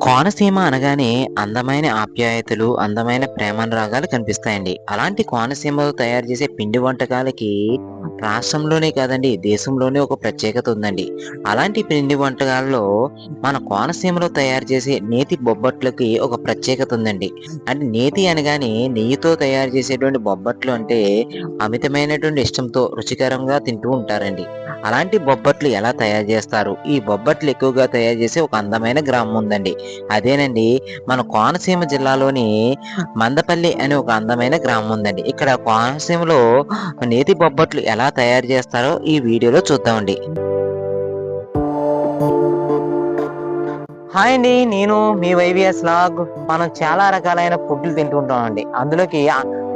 కోనసీమ అనగానే అందమైన ఆప్యాయతలు, అందమైన ప్రేమానురాగాలు కనిపిస్తాయండి. అలాంటి కోనసీమలో తయారు చేసే పిండి వంటకాలకి రాష్ట్రంలోనే కాదండి, దేశంలోనే ఒక ప్రత్యేకత ఉందండి. అలాంటి పిండి వంటకాల్లో మన కోనసీమలో తయారు చేసే నేతి బొబ్బట్లకి ఒక ప్రత్యేకత ఉందండి. అంటే నేతి అనగానే నెయ్యితో తయారు చేసేటువంటి బొబ్బట్లు అంటే అమితమైనటువంటి ఇష్టంతో రుచికరంగా తింటూ ఉంటారండి. అలాంటి బొబ్బట్లు ఎలా తయారు చేస్తారు? ఈ బొబ్బట్లు ఎక్కువగా తయారు చేసే ఒక అందమైన గ్రామం ఉందండి. అదేనండి మన కోనసీమ జిల్లాలోని మందపల్లి అనే ఒక అందమైన గ్రామం ఉందండి. ఇక్కడ కోనసీమలో నేతి బొబ్బట్లు ఎలా ఎలా తయారు చేస్తారో ఈ వీడియోలో చూద్దామండి. హాయ్ అండి. నేను మీ వైవిఎస్ లాగ్. మనం చాలా రకాలైన ఫుడ్లు తింటూ ఉంటామండి. అందులోకి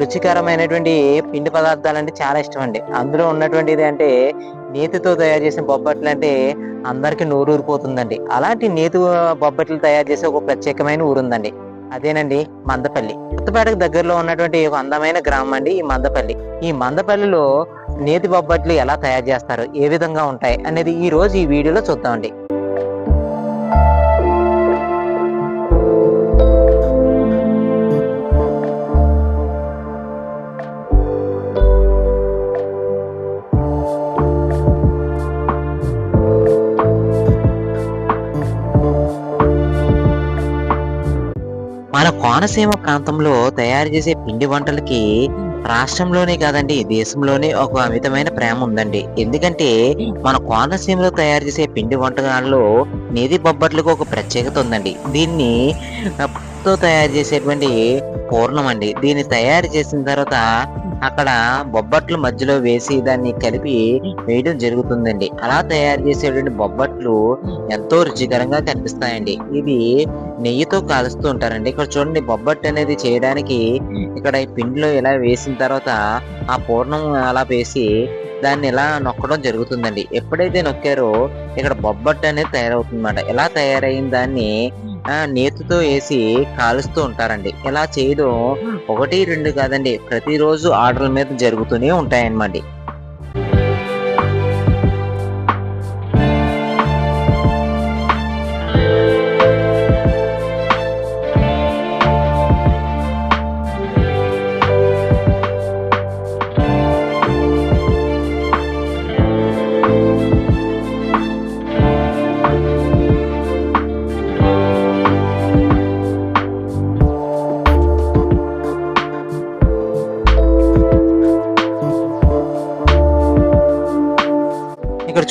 రుచికరమైనటువంటి పిండి పదార్థాలు అంటే చాలా ఇష్టం అండి. అందులో ఉన్నటువంటిది అంటే నేతితో తయారు చేసిన బొబ్బట్లు అంటే అందరికీ నోరూరిపోతుందండి. అలాంటి నేతి బొబ్బట్లు తయారు చేసే ఒక ప్రత్యేకమైన ఊరుందండి. అదేనండి మందపల్లి. కొత్తపేటకు దగ్గరలో ఉన్నటువంటి ఒక అందమైన గ్రామం అండి ఈ మందపల్లి. ఈ మందపల్లిలో నేతి బొబ్బట్లు ఎలా తయారు చేస్తారు? ఏ విధంగా ఉంటాయి? అనేది ఈ రోజు ఈ వీడియోలో చూద్దామండి. కోనసీమ ప్రాంతంలో తయారు చేసే పిండి వంటలకి రాష్ట్రంలోనే కాదండి దేశంలోనే ఒక అమితమైన ప్రేమ ఉందండి. ఎందుకంటే మన కోనసీమలో తయారు చేసే పిండి వంటకాల్లో నేతి బొబ్బట్లకు ఒక ప్రత్యేకత ఉందండి. దీన్ని తో తయారు చేసేటువంటి పూర్ణం అండి. దీన్ని తయారు చేసిన తర్వాత అక్కడ బొబ్బట్లు మధ్యలో వేసి దాన్ని కలిపి వేయడం జరుగుతుందండి. అలా తయారు చేసేటువంటి బొబ్బట్లు ఎంతో రుచికరంగా కనిపిస్తాయండి. ఇది నెయ్యితో కాలుస్తూ ఉంటారండి. ఇక్కడ చూడండి బొబ్బట్టు అనేది చేయడానికి ఇక్కడ ఈ పిండిలో ఇలా వేసిన తర్వాత ఆ పూర్ణం అలా వేసి దాన్ని ఇలా నొక్కడం జరుగుతుందండి. ఎప్పుడైతే నొక్కారో ఇక్కడ బొబ్బట్టు అనేది తయారవుతుందన్నమాట. ఇలా తయారైన దాన్ని నేతితో ఏసి కాలుస్తూ ఉంటారండి. ఇలా చేయడం 1, 2 కాదండి. ప్రతిరోజు ఆర్డర్‌ల మీద జరుగుతూనే ఉంటాయన్నమాటి.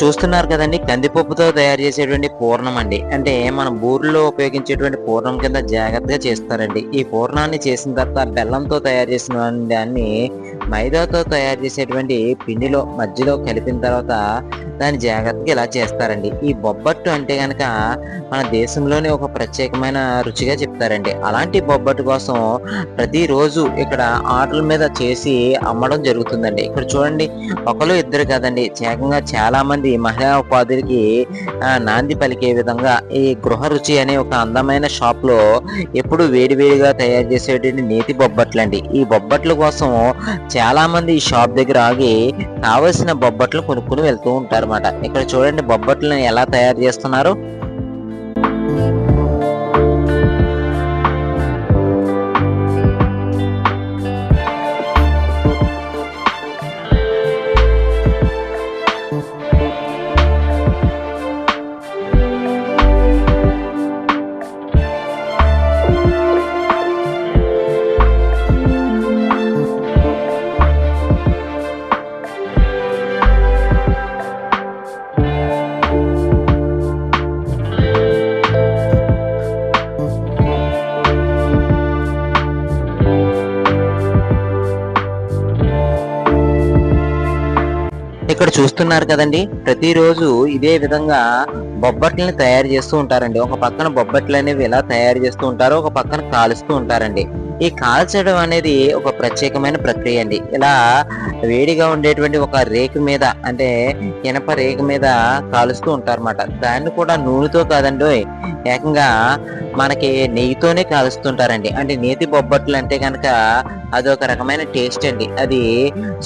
చూస్తున్నారు కదండి కందిపప్పుతో తయారు చేసేటువంటి పూర్ణం అండి. అంటే మనం బూరెలో ఉపయోగించేటువంటి పూర్ణం కింద జాగ్రత్తగా చేస్తారండి. ఈ పూర్ణాన్ని చేసిన తర్వాత బెల్లంతో తయారు చేసిన దాన్ని మైదాతో తయారు చేసేటువంటి పిండిలో మధ్యలో కలిపిన తర్వాత దాన్ని జాగ్రత్తగా ఇలా చేస్తారండి. ఈ బొబ్బట్టు అంటే గనక మన దేశంలోనే ఒక ప్రత్యేకమైన రుచిగా చెప్తారండి. అలాంటి బొబ్బట్టు కోసం ప్రతిరోజు ఇక్కడ ఆటల మీద చేసి అమ్మడం జరుగుతుందండి. ఇక్కడ చూడండి ఒకరు ఇద్దరు కాదండి. ఏకంగా చాలా మంది మహిళా ఉపాధులకి నాంది పలికే విధంగా ఈ గృహ రుచి అనే ఒక అందమైన షాప్లో ఎప్పుడు వేడివేడిగా తయారు చేసేటువంటి నేతి బొబ్బట్లు అండి ఈ బొబ్బట్ల కోసం చాలా మంది ఈ షాప్ దగ్గర ఆగి కావలసిన బొబ్బట్లు కొనుక్కుని వెళ్తూ ఉంటారు అనమాట ఇక్కడ చూడండి బొబ్బట్లను ఎలా తయారు చేస్తున్నారు. ఇక్కడ చూస్తున్నారు కదండి ప్రతిరోజు ఇదే విధంగా బొబ్బట్లని తయారు చేస్తూ ఉంటారండి. ఒక పక్కన బొబ్బట్లు అనేవి ఇలా తయారు చేస్తూ ఉంటారు. ఒక పక్కన కాలుస్తూ ఉంటారండి. ఈ కాల్చడం అనేది ఒక ప్రత్యేకమైన ప్రక్రియ అండి. ఇలా వేడిగా ఉండేటువంటి ఒక రేకు మీద అంటే ఇనప రేకు మీద కాలుస్తూ ఉంటారన్నమాట. దాన్ని కూడా నూనెతో కాదండి ఏకంగా మనకి నెయ్యితోనే కాలుస్తుంటారండి. అంటే నేతి బొబ్బట్లు అంటే కనుక అదొక రకమైన టేస్ట్ అండి. అది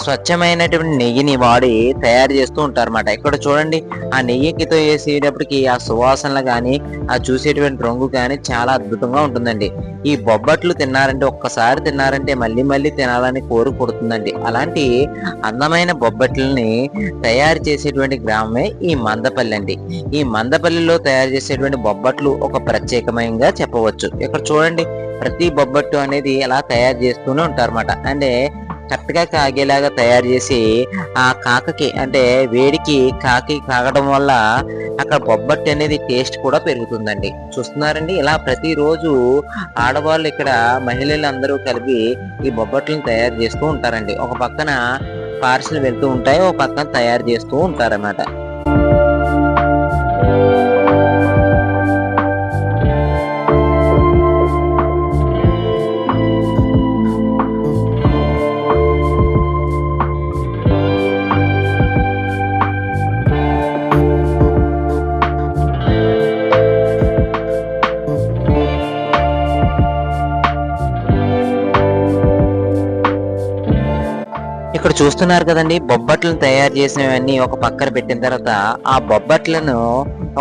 స్వచ్ఛమైనటువంటి నెయ్యిని వాడి తయారు చేస్తూ ఉంటారు అనమాట ఇక్కడ చూడండి ఆ నెయ్యికితో వేసేటప్పటికి ఆ సువాసనలు కానీ ఆ చూసేటువంటి రంగు కానీ చాలా అద్భుతంగా ఉంటుందండి. ఈ బొబ్బట్లు తిన్నారంటే ఒక్కసారి తిన్నారంటే మళ్ళీ మళ్ళీ తినాలని కోరు పుడుతుందండి. అలాంటి అందమైన బొబ్బట్లని తయారు చేసేటువంటి గ్రామమే ఈ మందపల్లి అండి. ఈ మందపల్లిలో తయారు చేసేటువంటి బొబ్బట్లు ఒక ప్రత్యేకమైన ప్రత్యేకమైనగా చెప్పవచ్చు. ఇక్కడ చూడండి ప్రతి బొబ్బట్టు అనేది ఇలా తయారు చేస్తూనే ఉంటారన్నమాట. అంటే కరెక్ట్గా కాగేలాగా తయారు చేసి ఆ కాకకి అంటే వేడికి కాకి కాగడం వల్ల అక్కడ బొబ్బట్టు అనేది టేస్ట్ కూడా పెరుగుతుందండి. చూస్తున్నారండి ఇలా ప్రతిరోజు ఆడవాళ్ళు ఇక్కడ మహిళలు అందరూ కలిపి ఈ బొబ్బట్లను తయారు చేస్తూ ఉంటారండి. ఒక పక్కన పార్సిల్ వెళ్తూ ఉంటాయి ఒక పక్కన తయారు చేస్తూ ఉంటారన్నమాట. చూస్తున్నారు కదండి బొబ్బట్లను తయారు చేసినవన్నీ ఒక పక్కన పెట్టిన తర్వాత ఆ బొబ్బట్లను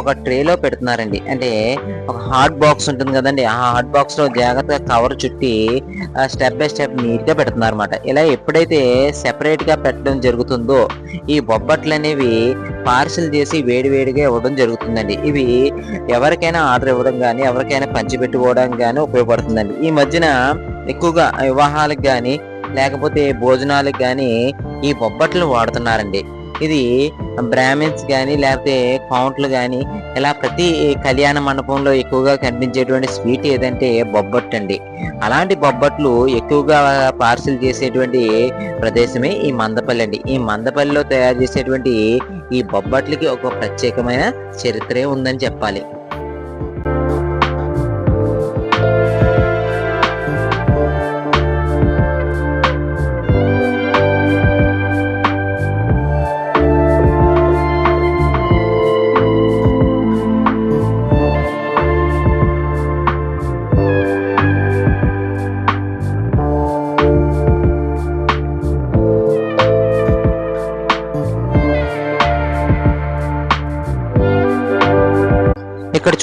ఒక ట్రేలో పెడుతున్నారండి. అంటే ఒక హాట్ బాక్స్ ఉంటుంది కదండి ఆ హాట్ బాక్స్లో జాగ్రత్తగా కవర్ చుట్టి స్టెప్ బై స్టెప్ నీట్గా పెడుతున్నారు అనమాట ఇలా ఎప్పుడైతే సెపరేట్గా పెట్టడం జరుగుతుందో ఈ బొబ్బట్లు అనేవి పార్సిల్ చేసి వేడివేడిగా ఇవ్వడం జరుగుతుందండి. ఇవి ఎవరికైనా ఆర్డర్ ఇవ్వడం కానీ ఎవరికైనా పంచి కానీ ఉపయోగపడుతుందండి. ఈ మధ్యన ఎక్కువగా వివాహాలకు కానీ లేకపోతే భోజనాలకు కానీ ఈ బొబ్బట్లు వాడుతున్నారండి. ఇది బ్రాహ్మిన్స్ కానీ లేకపోతే కౌంట్లు కానీ ఇలా ప్రతి కళ్యాణ మండపంలో ఎక్కువగా కనిపించేటువంటి స్వీట్ ఏదంటే బొబ్బట్టు అండి అలాంటి బొబ్బట్లు ఎక్కువగా పార్సిల్ చేసేటువంటి ప్రదేశమే ఈ మందపల్లి అండి. ఈ మందపల్లిలో తయారు చేసేటువంటి ఈ బొబ్బట్లకి ఒక ప్రత్యేకమైన చరిత్రే ఉందని చెప్పాలి.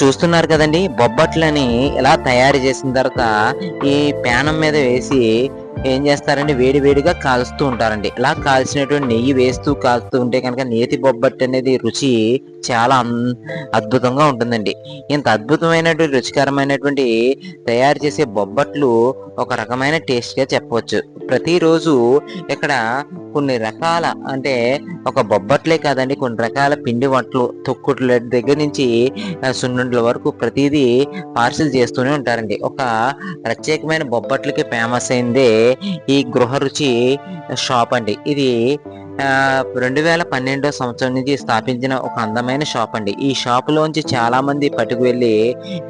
చూస్తున్నారు కదండి. బొబ్బట్లని ఇలా తయారు చేసిన తర్వాత ఈ ప్యానం మీద వేసి ఏం చేస్తారండి వేడి వేడిగా కాలుస్తూ ఉంటారండి. ఇలా కాల్చినటువంటి నెయ్యి వేస్తూ కాలుస్తూ ఉంటే కనుక నేతి బొబ్బట్టు అనేది రుచి చాలా అద్భుతంగా ఉంటుందండి. ఇంత అద్భుతమైనటువంటి రుచికరమైనటువంటి తయారు చేసే బొబ్బట్లు ఒక రకమైన టేస్ట్గా చెప్పవచ్చు. ప్రతిరోజు ఇక్కడ కొన్ని రకాల అంటే ఒక బొబ్బట్లే కాదండి కొన్ని రకాల పిండి వంటలు తొక్కుట్ల దగ్గర నుంచి ఆ, సున్నుండ్ల వరకు ప్రతిదీ పార్సిల్ చేస్తూనే ఉంటారండి. ఒక ప్రత్యేకమైన బొబ్బట్లకి ఫేమస్ అయిందే ఈ గృహ రుచి షాప్ అండి. ఇది రెండు వేల పన్నెండో సంవత్సరం నుంచి స్థాపించిన ఒక అందమైన షాప్ అండి. ఈ షాప్ లోంచి చాలా మంది పట్టుకు వెళ్ళి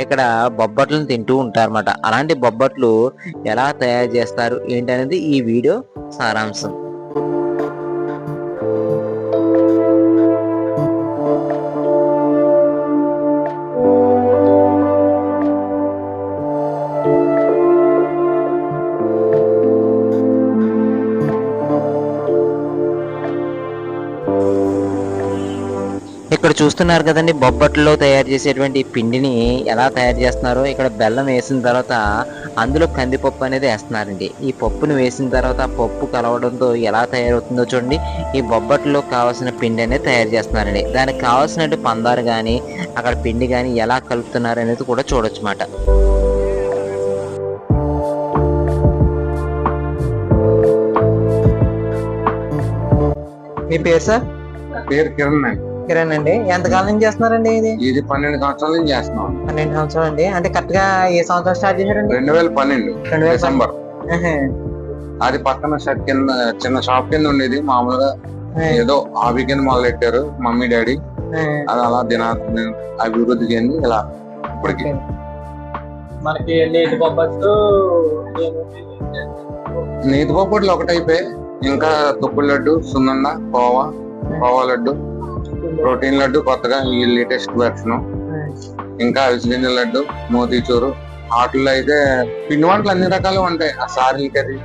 ఇక్కడ బొబ్బట్లను తింటూ ఉంటారన్నమాట. అలాంటి బొబ్బట్లు ఎలా తయారు చేస్తారు ఏంటనేది ఈ వీడియో సారాంశం. ఇక్కడ చూస్తున్నారు కదండి బొబ్బట్లో తయారు చేసేటువంటి పిండిని ఎలా తయారు చేస్తున్నారో ఇక్కడ బెల్లం వేసిన తర్వాత అందులో కందిపప్పు అనేది వేస్తున్నారండి. ఈ పప్పును వేసిన తర్వాత పప్పు కలవడంతో ఎలా తయారవుతుందో చూడండి. ఈ బొబ్బట్లో కావాల్సిన పిండి అనేది తయారు చేస్తున్నారండి. దానికి కావాల్సినట్టు పందారు కానీ అక్కడ పిండి కానీ ఎలా కలుపుతున్నారు అనేది కూడా చూడొచ్చు మాట మీ పేరు సార్? పేరు కిరణ్ అండి. కిరణ్ అండి. ఎంతకాలం నుంచి చేస్తున్నారండి ఇది? ఇది పన్నెండు సంవత్సరాల నుంచి చేస్తున్నాం. పన్నెండు సంవత్సరాలు అండి. అంటే కరెక్ట్గా ఏ సంవత్సరం స్టార్ట్ చేశారండి? రెండు వేల పన్నెండు రెండు వేల డిసెంబర్. అది పక్కన షర్ట్ కింద చిన్న షాప్ కింద ఉండేది. మామూలుగా ఏదో హాబీ కింద మొదలెట్టారు మమ్మీ డాడీ. అది అలా దిన అభివృద్ధి చెంది ఇలా ఇప్పటికి. మనకి నేతి బొబ్బట్టు నేతి పప్పుట్లు ఒకటైపోయి ఇంకా తొక్కుడు లడ్డు సున్నుండ కోవా కోవా లడ్డు. ప్రోటీన్ లడ్డు కొత్తగా ఈ లేటెస్ట్ వెర్షన్. ఇంకా అవిసిగింజ లడ్డు మోతీచూరు వాటిల్లో అయితే పిండి వంటలు అన్ని రకాలు ఉంటాయి. ఆ సారీలు కర్రీ.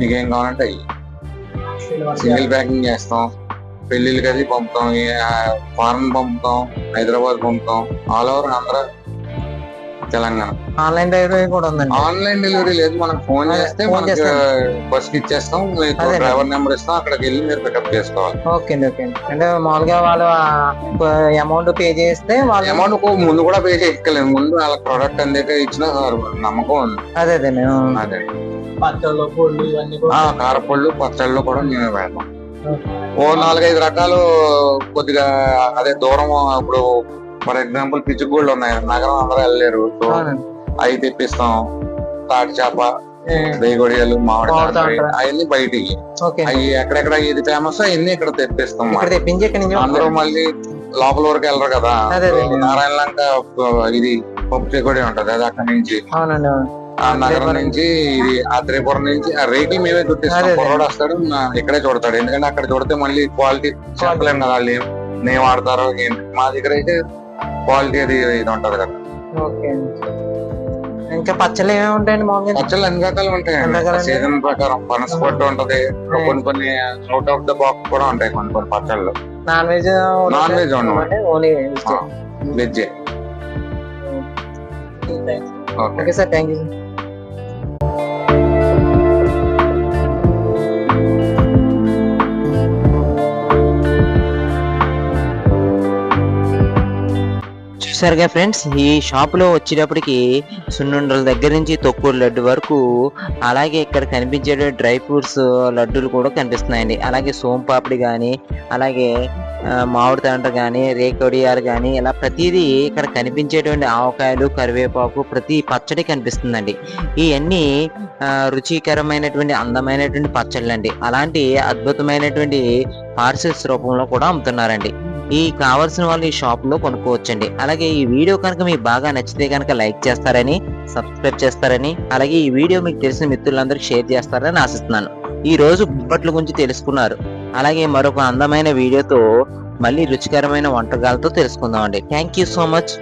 మీకేం కావాలంటే అవి సింగిల్ ప్యాకింగ్ చేస్తాం. పెళ్ళిళ్ళకి అది పంపుతాం. ఫారెన్ పంపుతాం Hyderabad పంపుతాం. All over Andhra Telangana. Online delivery కూడా ఉందండి. ఆన్లైన్ డెలివరీ లేదు. మనకు ఫోన్ చేస్తే మనకి. బస్కి ఇచ్చేస్తాం. అదే. డ్రైవర్ నెంబర్ ఇస్తాం. అక్కడికి వెళ్ళి మీరు పికప్ చేసుకోవాలి. ఓకే అండి ఓకే అండి. అంటే మామూలుగా వాళ్ళు అమౌంట్ పే చేస్తే వాళ్ళు అమౌంట్ ముందు కూడా పే చేసుకోలేదు ముందు వాళ్ళ ప్రొడక్ట్ అందాక ఇచ్చిన నమ్మకం ఉంది. అదే అదే అదే. పచ్చళ్ళు పొళ్ళు ఇవన్నీ కారపళ్ళు పచ్చళ్ళు కూడా మేమే పెడతాం. ఓ నాలుగైదు రకాలు కొద్దిగా అదే దూరం ఇప్పుడు ఫర్ ఎగ్జాంపుల్ పిచ్చుగూళ్ళు ఉన్నాయి. నగరం అందరూ వెళ్ళలేరు. సో. అవి తెప్పిస్తాం. తాటి చేప రేగొడియాలు మామిడి. అవన్నీ బయటికి అవి ఎక్కడెక్కడ ఏది ఫేమస్ అవన్నీ ఇక్కడ తెప్పిస్తాం అందరూ మళ్ళీ లోపల వరకు వెళ్ళరు కదా. నారాయణ లంక ఇది పప్పు చెకోడి ఉంటది అది అక్కడ నుంచి. ఆ నగరం నుంచి ఇది ఆత్రేయపురం నుంచి ఆ రేకులు మేమే చుట్టిస్తాం. కుర్రోడు వస్తాడు ఇక్కడే చూడతాడు. ఎందుకంటే అక్కడ చూడితే మళ్ళీ క్వాలిటీ చెప్పలేము కదా వాళ్ళు ఏం నేను వాడతారో ఏంటి మా దగ్గర అయితే క్వాలిటీ అది ఇది ఉంటది కదా. ఓకే ఇంకా పచ్చళ్ళు ఏమేమి ఉంటాయండి మామూలుగా పచ్చళ్ళు అన్ని రకాలు ఉంటాయి? సీజన్ ప్రకారం పనస పొట్టు ఉంటది కొన్ని కొన్ని అవుట్ ఆఫ్ ద బాక్స్ కూడా ఉంటాయి కొన్ని కొన్ని పచ్చళ్ళు. Non veg non veg only veg. Okay. Okay sir thank you చూసారుగా ఫ్రెండ్స్? ఈ షాపులో వచ్చేటప్పటికి సున్నుండల దగ్గర నుంచి తొక్కుడు లడ్డు వరకు అలాగే ఇక్కడ కనిపించే డ్రై ఫ్రూట్స్ లడ్డూలు కూడా కనిపిస్తున్నాయండి. అలాగే సోంపాపిడి కానీ అలాగే మామిడి తాండ్ర కానీ రేకొడియాలు కానీ ఇలా ప్రతిదీ ఇక్కడ కనిపించేటువంటి ఆవకాయలు కరివేపాకు ప్రతి పచ్చడి కనిపిస్తుందండి. ఇవన్నీ రుచికరమైనటువంటి అందమైనటువంటి పచ్చళ్ళండి. అలాంటి అద్భుతమైనటువంటి పార్సెల్స్ రూపంలో కూడా అమ్ముతున్నారండి. ఈ కావాల్సిన వాళ్ళు ఈ షాప్లో కొనుక్కోవచ్చండి. అలాగే ఈ వీడియో కనుక మీకు బాగా నచ్చితే కనుక లైక్ చేస్తారని సబ్స్క్రైబ్ చేస్తారని అలాగే ఈ వీడియో మీకు తెలిసిన మిత్రులందరికీ షేర్ చేస్తారని ఆశిస్తున్నాను. ఈ రోజు బొబ్బట్ల గురించి తెలుసుకున్నారు. అలాగే మరొక అందమైన వీడియోతో మళ్ళీ రుచికరమైన వంటకాలతో తెలుసుకుందామండి. Thank you so much